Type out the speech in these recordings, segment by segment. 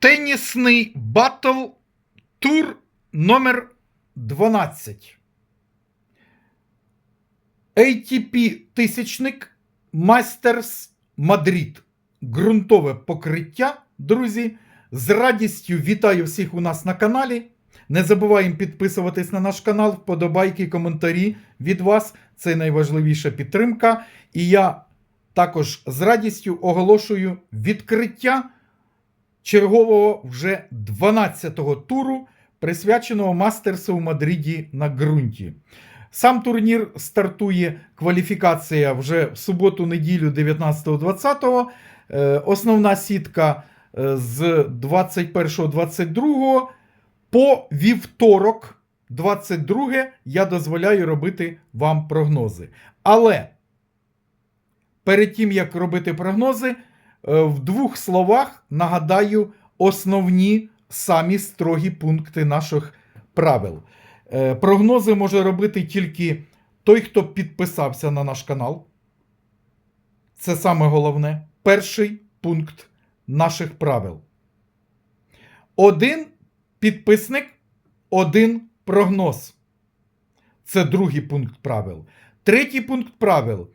Тенісний батл тур номер 12. ATP тисячник Masters Мадрид. Ґрунтове покриття, друзі. З радістю вітаю всіх у нас на каналі. Не забуваємо підписуватись на наш канал, вподобайки, коментарі від вас. Це найважливіша підтримка. І я також з радістю оголошую відкриття чергового вже 12-го туру, присвяченого Мастерсу в Мадриді на ґрунті. Сам турнір стартує кваліфікація вже в суботу-неділю 19-20. Е, Основна сітка е, з 21-22 по вівторок, 22 я дозволяю робити вам прогнози. Але перед тим як робити прогнози, в двох словах нагадаю основні самі строгі пункти наших правил. Е, Прогнози може робити тільки той, хто підписався на наш канал. Це саме головне. Перший пункт наших правил. Один підписник, один прогноз. Це другий пункт правил. Третій пункт правил.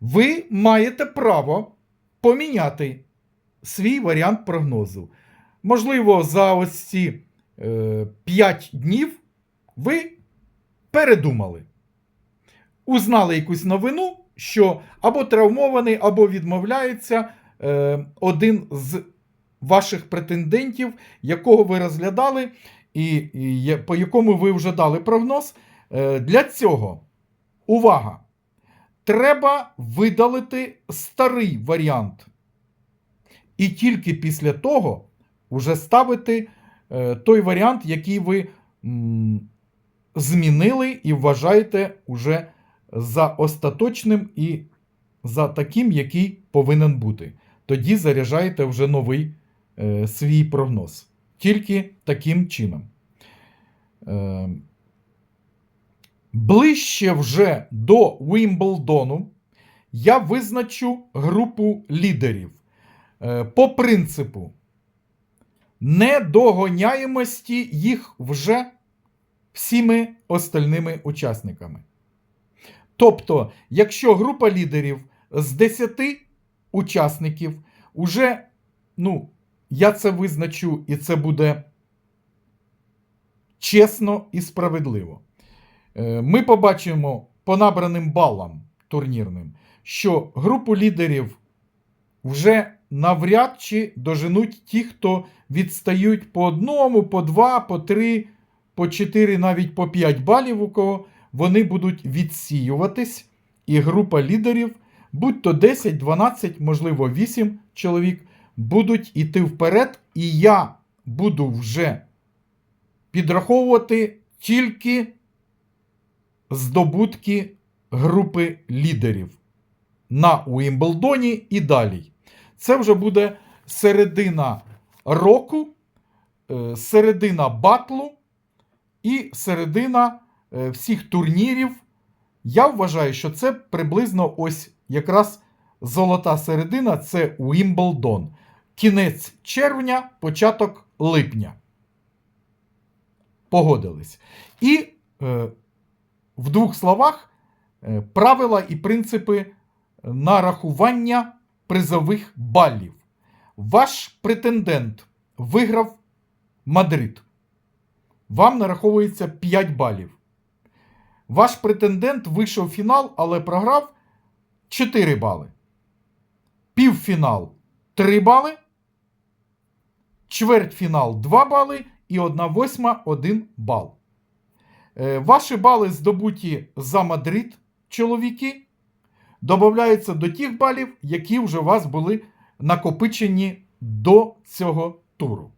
Ви маєте право поміняти свій варіант прогнозу. Можливо, за ось ці е, 5 днів ви передумали. Узнали якусь новину, що або травмований, або відмовляється е, один з ваших претендентів, якого ви розглядали, і, і по якому ви вже дали прогноз. Е, для цього увага! Треба видалити старий варіант. І тільки після того вже ставити е, той варіант, який ви змінили і вважаєте уже за остаточним і за таким, який повинен бути. Тоді заряджаєте вже новий е, свій прогноз. Тільки таким чином. Е, ближче вже до Вімблдону я визначу групу лідерів. Е, по принципу недогоняємості їх вже всіми остальними учасниками. Тобто, якщо група лідерів з 10 учасників уже, ну, я це визначу, і це буде чесно і справедливо. Е, Ми побачимо по набраним балам турнірним, що групу лідерів вже навряд чи доженуть ті, хто відстають по одному, по два, по три, по чотири, навіть по п'ять балів, у кого вони будуть відсіюватись, і група лідерів, будь то 10, 12, можливо, 8 чоловік, будуть іти вперед, і я буду вже підраховувати тільки здобутки групи лідерів на Уімблдоні і далі. Це вже буде середина року, е, середина батлу і середина е, всіх турнірів. Я вважаю, що це приблизно ось якраз золота середина це Уімблдон. Кінець червня, початок липня. Погодились. І е, в двох словах е, правила і принципи нарахування призових балів. Ваш претендент виграв Мадрид. Вам нараховується 5 балів. Ваш претендент вийшов в фінал, але програв 4 бали. Півфінал 3 бали. Чвертьфінал 2 бали і 1 восьма 1 бал. Е, Ваші бали здобуті за Мадрид, чоловіки, додаються до тих балів, які вже у вас були накопичені до цього туру.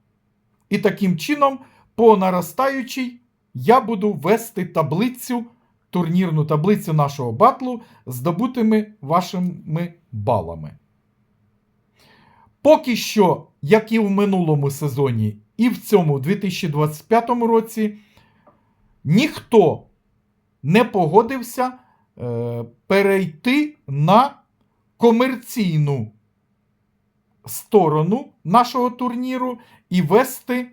І таким чином, по наростаючій, я буду вести таблицю, турнірну таблицю нашого батлу здобутими вашими балами. Поки що, як і в минулому сезоні, і в цьому 2025 році, ніхто не погодився е, перейти на комерційну сторону нашого турніру і вести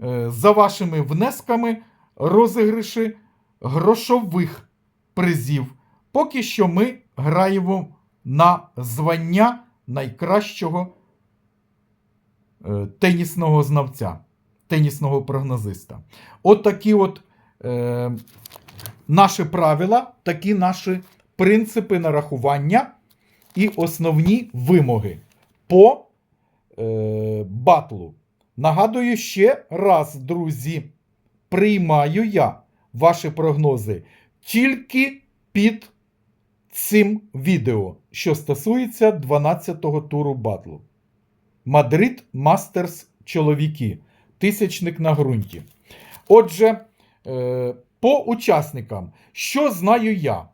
е, за вашими внесками розіграші грошових призів. Поки що ми граємо на звання найкращого е, тенісного знавця, тенісного прогнозиста. От такі от е, наші правила, такі наші принципи нарахування і основні вимоги по е, батлу. Нагадую ще раз, друзі, приймаю я ваші прогнози тільки під цим відео, що стосується 12-го туру батлу. Мадрид Мастерс чоловіки. Тисячник на ґрунті. Отже, по учасникам, що знаю я?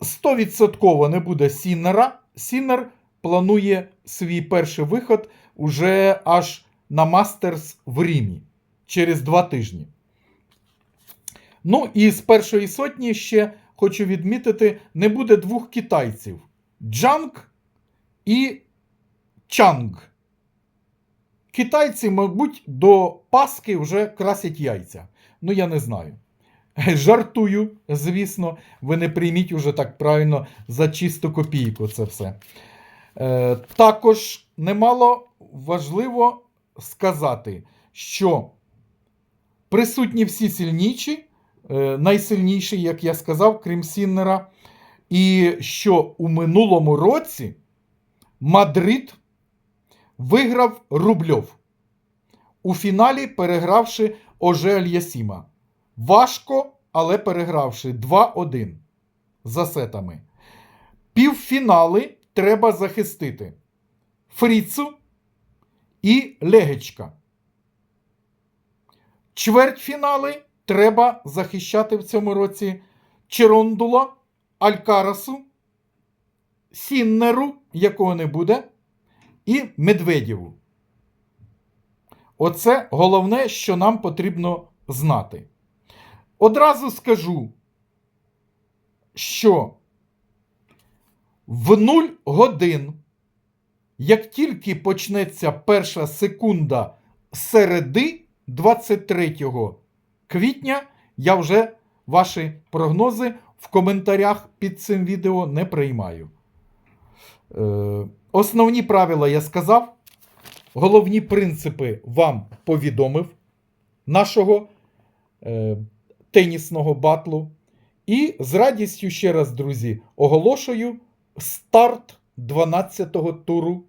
100% не буде Сіннера. Сіннер планує свій перший виход уже аж на Мастерс в Римі через два тижні. Ну і з першої сотні ще хочу відмітити: не буде двох китайців: Джанг і Чанг. Китайці, мабуть, до Паски вже красять яйця. Ну, я не знаю. Жартую, звісно, ви не прийміть уже так правильно за чисту копійку це все. Е, також немало важливо сказати, що присутні всі сильніші, е, найсильніші, як я сказав, крім Сіннера, і що у минулому році Мадрид виграв Рубльов. У фіналі перегравши Оже Альясіма. Важко, але перегравши 2-1 за сетами. Півфінали треба захистити Фріцу і Легечка. Чвертьфінали треба захищати в цьому році Черондула, Алькарасу, Сіннеру, якого не буде, і Медведєву. Оце головне, що нам потрібно знати. Одразу скажу, що в 0 годин, як тільки почнеться перша секунда середи 23 квітня, я вже ваші прогнози в коментарях під цим відео не приймаю. Е, основні правила я сказав. Головні принципи вам повідомив нашого е, тенісного батлу. І з радістю ще раз, друзі, оголошую старт 12-го туру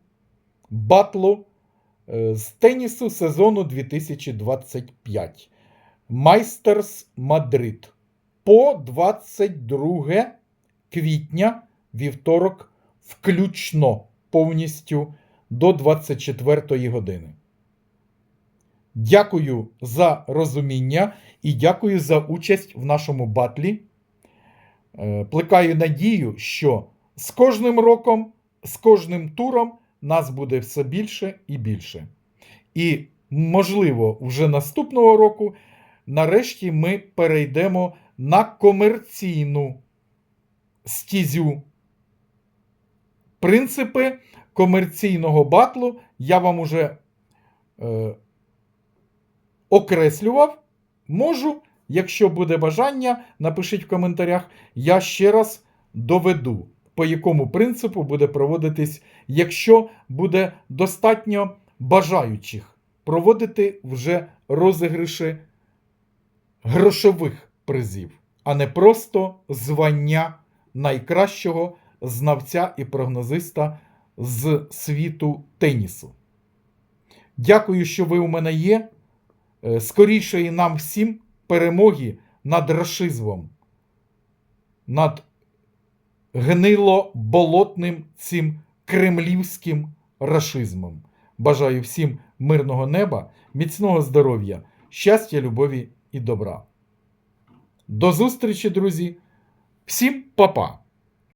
батлу е, з тенісу сезону 2025. Майстерс Мадрид. По 22 квітня, вівторок, включно повністю до 24 години. Дякую за розуміння і дякую за участь в нашому батлі. Е, Плекаю надію, що з кожним роком, з кожним туром нас буде все більше і більше. І, можливо, вже наступного року нарешті ми перейдемо на комерційну стізю. Принципи комерційного батлу я вам уже е, окреслював. Можу, якщо буде бажання, напишіть в коментарях, я ще раз доведу, по якому принципу буде проводитись, якщо буде достатньо бажаючих проводити вже розіграші грошових призів, а не просто звання найкращого знавця і прогнозиста з світу тенісу. Дякую, що ви у мене є. Е, Скорішої нам всім перемоги над рашизмом, над гнило-болотним цим кремлівським рашизмом. Бажаю всім мирного неба, міцного здоров'я, щастя, любові і добра. До зустрічі, друзі! Всім па-па!